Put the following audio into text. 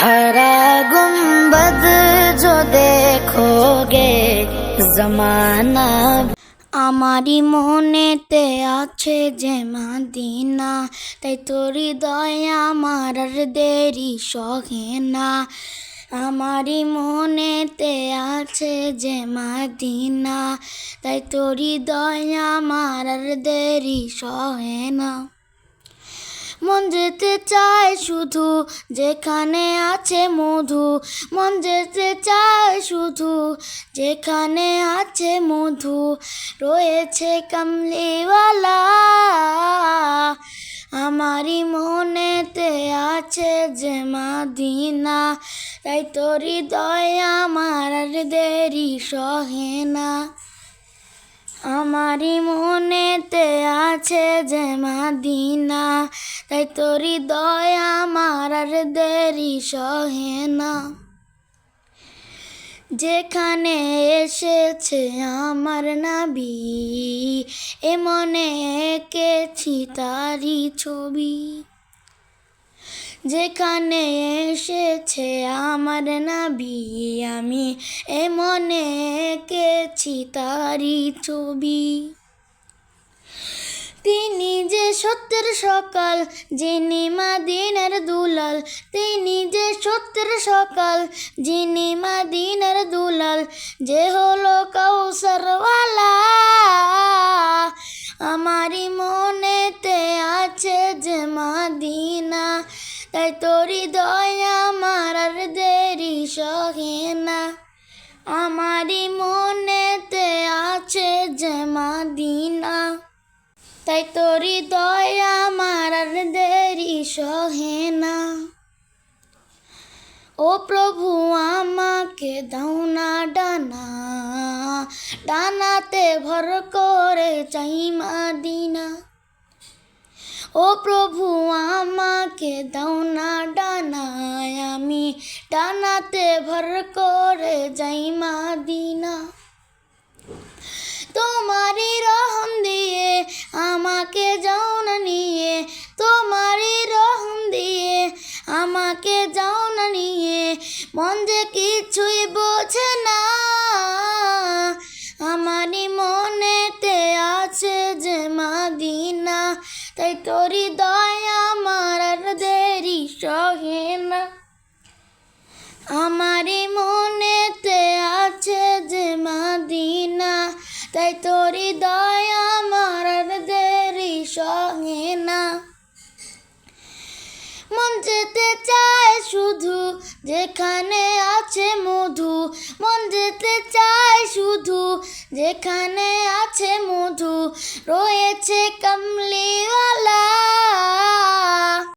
हरा गुंबद जो देखोगे जमाना আমারই মনেতে আছে যে মাদিনা তাই তোর হৃদয় আমার আর দেরি সহে না আমারই মনেতে আছে যে মাদিনা তাই তোর হৃদয় আমার আর দেরি সহে না মন যেতে চায় শুধু, যেখানে আছে মধু। মন যেতে চায় শুধু, যেখানে আছে মধু। রয়েছে কামলিওয়ালা, আমারই মনেতে আছে যে মাদিনা। তাই তোর হৃদয় আমার দেরি সহে না। আমারই মনেতে আছে যে মাদিনা। তাই তোর হৃদয় আমার আর দেরি সহে না। যেখানে এসেছে আমার নাবি, এ মনে এঁকেছি তারই ছবি। যেখানে এসেছে আমার নাবি, আমি এ মনে এঁকেছি তারই ছবি। সত্যের সকাল, যিনি মাদিনার দুলাল, তিনি যে সত্যের সকাল, যিনি মাদিনার দুলাল, যে হলো কৌসরওয়ালা আমারই মনেতে আছে যে মাদিনা, তাই তোরি দয়া আমার আর দেরি সহে না। আমারই মনেতে আছে যে মাদিনা। তাই তোরি দয়া আমার আর দেরি সহে না। ও প্রভু, আমাকে দাও না ডানা। ডানাতে ভর করে চাই মাদিনা। ও প্রভু, আমাকে দাও না ডানায় আমি ডানাতে ভর করে যাই আমাকে যাও না নিয়ে, তোমারই রহম দিয়ে আমাকে যাও না নিয়ে, মন যে কিছুই বোঝে না। আমারই মনেতে আছে যে মাদিনা তাই তোরই দয়া আমার দেরি সহে না। আমারই যেতে চায় শুধু, যেখানে আছে মধু। মন যেতে চায় শুধু, যেখানে আছে মধু। রয়েছে কমলিওয়ালা